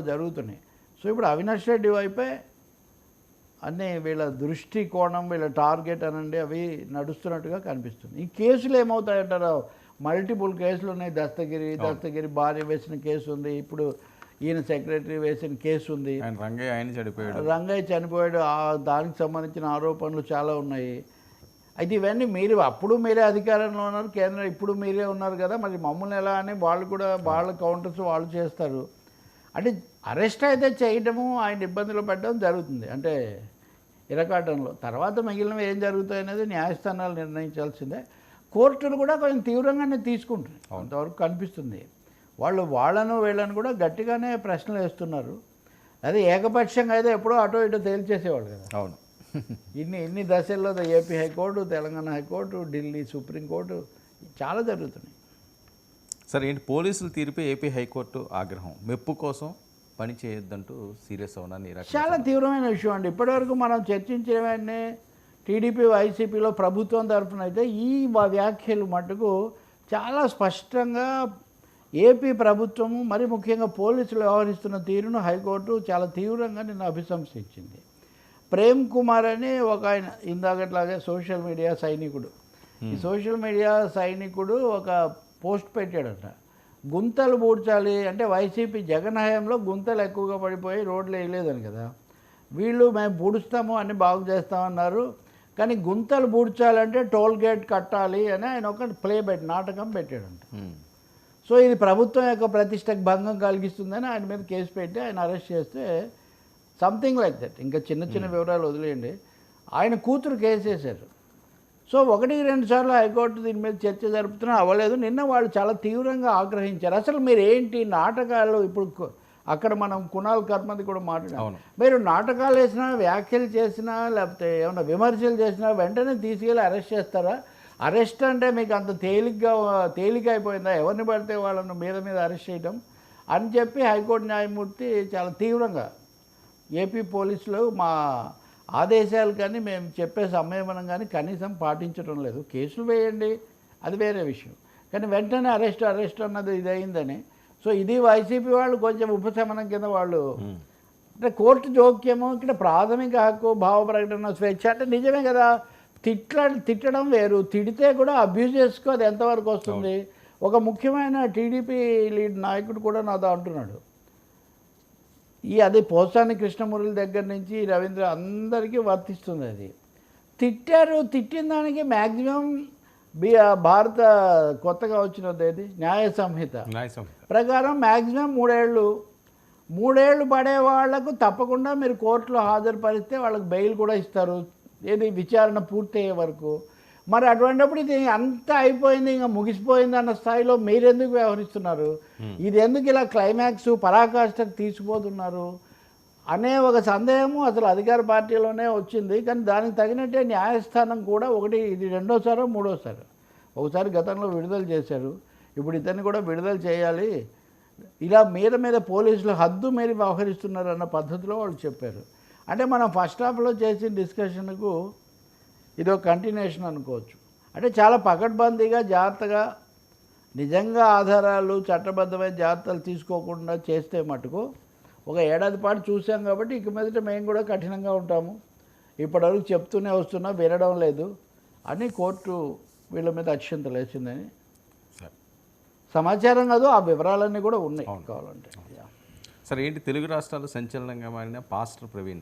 కూడా జరుగుతున్నాయి. సో ఇప్పుడు అవినాష్ రెడ్డి వైపే అన్నీ వీళ్ళ దృష్టి కోణం వీళ్ళ టార్గెట్ అనండి అవి నడుస్తున్నట్టుగా కనిపిస్తుంది. ఈ కేసులు ఏమవుతాయంటారు? మల్టిపుల్ కేసులు ఉన్నాయి. దస్తగిరి దస్తగిరి భార్య వేసిన కేసు ఉంది. ఇప్పుడు ఈయన సెక్రటరీ వేసిన కేసు ఉంది. రంగయ్య ఆయన చెడిపోయాడు రంగయ్య చనిపోయాడు. ఆ దానికి సంబంధించిన ఆరోపణలు చాలా ఉన్నాయి. అయితే ఇవన్నీ మీరు అప్పుడు మీరే అధికారంలో ఉన్నారు. కేంద్రం ఇప్పుడు మీరే ఉన్నారు కదా. మరి మమ్మల్ని ఎలా అని వాళ్ళు కూడా వాళ్ళ కౌంటర్స్ వాళ్ళు చేస్తారు. అంటే అరెస్ట్ అయితే చేయడము ఆయన ఇబ్బందులు పెట్టడం జరుగుతుంది. అంటే ఇరకాటంలో. తర్వాత మిగిలినవి ఏం జరుగుతాయి అనేది న్యాయస్థానాలు నిర్ణయించాల్సిందే. కోర్టులు కూడా కొంచెం తీవ్రంగానే తీసుకుంటున్నాయి. అంతవరకు కనిపిస్తుంది. వాళ్ళు వాళ్ళను వీళ్ళను కూడా గట్టిగానే ప్రశ్నలు వేస్తున్నారు. అదే ఏకపక్షంగా అయితే ఎప్పుడో అటో ఇటో తేల్చేసేవాళ్ళు కదా. అవును. ఇన్ని ఇన్ని దశల్లో AP high court Telangana high court Delhi supreme court చాలా జరుగుతున్నాయి. సరే ఏంటి? పోలీసులు తీర్పే ఏపీ హైకోర్టు ఆగ్రహం. మెప్పు కోసం పని చేయొద్దంటూ సీరియస్ రకంగా చాలా తీవ్రమైన విషయం అండి. ఇప్పటివరకు మనం చర్చించినవన్నీ టీడీపీ వైసీపీలో ప్రభుత్వం తరఫున అయితే ఈ వ్యాఖ్యలు మటుకు చాలా స్పష్టంగా ఏపీ ప్రభుత్వము మరి ముఖ్యంగా పోలీసులు వ్యవహరిస్తున్న తీరును హైకోర్టు చాలా తీవ్రంగా నిన్న అభిశంసించింది ప్రేమ్ కుమార్ అని ఒక ఆయన ఇందాకట్లాగే సోషల్ మీడియా సైనికుడు. ఈ సోషల్ మీడియా సైనికుడు ఒక పోస్ట్ పెట్టాడట. గుంతలు పూడ్చాలి అంటే వైసీపీ జగన్ హయాంలో గుంతలు ఎక్కువగా పడిపోయి రోడ్లు వేయలేదని కదా. వీళ్ళు మేము పూడుస్తాము అన్ని బాగు చేస్తామన్నారు. కానీ గుంతలు పూడ్చాలంటే టోల్ గేట్ కట్టాలి అని ఆయన ఒక ప్లే పెట్టి నాటకం పెట్టాడంట. సో ఇది ప్రభుత్వం యొక్క ప్రతిష్టకు భంగం కలిగిస్తుందని ఆయన మీద కేసు పెట్టి ఆయన అరెస్ట్ చేస్తే సంథింగ్ లైక్ దట్ ఇంకా చిన్న చిన్న వివరాలు వదిలేయండి. ఆయన కూతురు కేసు వేశారు. సో ఒకటి రెండు సార్లు హైకోర్టు దీని మీద చర్చ జరుపుతున్నా అవ్వలేదు. నిన్న వాళ్ళు చాలా తీవ్రంగా ఆగ్రహించారు. అసలు మీరు ఏంటి నాటకాలు ఇప్పుడు అక్కడ మనం కుణాల్ కర్మది కూడా మాట్లాడాం. అవును. మీరు నాటకాలు వేసినా వ్యాఖ్యలు చేసినా లేకపోతే ఏమైనా విమర్శలు చేసినా వెంటనే తీసుకెళ్ళి అరెస్ట్ చేస్తారా? అరెస్ట్ అంటే మీకు అంత తేలిగ్గా తేలిక అయిపోయిందా ఎవరిని పడితే వాళ్ళను మీద మీద అరెస్ట్ చేయడం అని చెప్పి హైకోర్టు న్యాయమూర్తి చాలా తీవ్రంగా ఏపీ పోలీసులు మా ఆదేశాలు కానీ మేము చెప్పే సంయమనం కానీ కనీసం పాటించడం లేదు. కేసులు వేయండి. అది వేరే విషయం. కానీ వెంటనే అరెస్ట్ అరెస్ట్ అన్నది ఇది అయిందని సో ఇది వైసీపీ వాళ్ళు కొంచెం ఉపశమనం కింద వాళ్ళు అంటే కోర్టు జోక్యము ఇక్కడ ప్రాథమిక హక్కు భావ ప్రకటన స్వేచ్ఛ అంటే నిజమే కదా. తిట్ల తిట్టడం వేరు. తిడితే కూడా అబ్యూజ్ చేసుకో అది ఎంతవరకు వస్తుంది? ఒక ముఖ్యమైన టీడీపీ లీడ్ నాయకుడు కూడా నాతో అంటున్నాడు. ఈ అది పోసాని కృష్ణమురళి దగ్గర నుంచి రవీంద్ర అందరికీ వర్తిస్తుంది అది. తిట్టారు తిట్టిన దానికి మ్యాక్సిమం బి భారత కొత్తగా వచ్చినది ఏది? న్యాయ సంహిత. న్యాయ సంహిత. ప్రకారం మ్యాక్సిమం మూడేళ్ళు మూడేళ్ళు పడే వాళ్ళకు తప్పకుండా మీరు కోర్టులో హాజరుపరిస్తే వాళ్ళకి బెయిల్ కూడా ఇస్తారు. ఏది? విచారణ పూర్తయ్యే వరకు. మరి అటువంటిప్పుడు ఇది అంతా అయిపోయింది ఇంకా ముగిసిపోయింది అన్న స్థాయిలో మీరెందుకు వ్యవహరిస్తున్నారు? ఇది ఎందుకు ఇలా క్లైమాక్స్ పరాకాష్ఠకు తీసుకుపోతున్నారు అనే ఒక సందేహము అసలు అధికార పార్టీలోనే వచ్చింది. కానీ దానికి తగినట్టే న్యాయస్థానం కూడా ఒకటి ఇది రెండోసారో మూడోసారి. ఒకసారి గతంలో విడుదల చేశారు. ఇప్పుడు ఇతన్ని కూడా విడుదల చేయాలి. ఇలా మీద మీద పోలీసులు హద్దు మీరి వ్యవహరిస్తున్నారు అన్న పద్ధతిలో వాళ్ళు చెప్పారు. అంటే మనం ఫస్ట్ హాఫ్లో చేసిన డిస్కషన్కు ఇది ఒక కంటిన్యూషన్ అనుకోవచ్చు. అంటే చాలా పకడ్బందీగా జాగ్రత్తగా నిజంగా ఆధారాలు చట్టబద్ధమైన జాగ్రత్తలు తీసుకోకుండా చేస్తే మటుకు ఒక ఏడాది పాటు చూసాం కాబట్టి ఇక మీదట మేము కూడా కఠినంగా ఉంటాము. ఇప్పటివరకు చెప్తూనే వస్తున్నా వినడం లేదు. అని కోర్టు వీళ్ళ మీద వేసిందని సరే. సమాచారం కాదు ఆ వివరాలన్నీ కూడా ఉన్నాయి కావాలంటే. సరే ఏంటి తెలుగు రాష్ట్రాలు సంచలనంగా మారిన పాస్టర్ ప్రవీణ్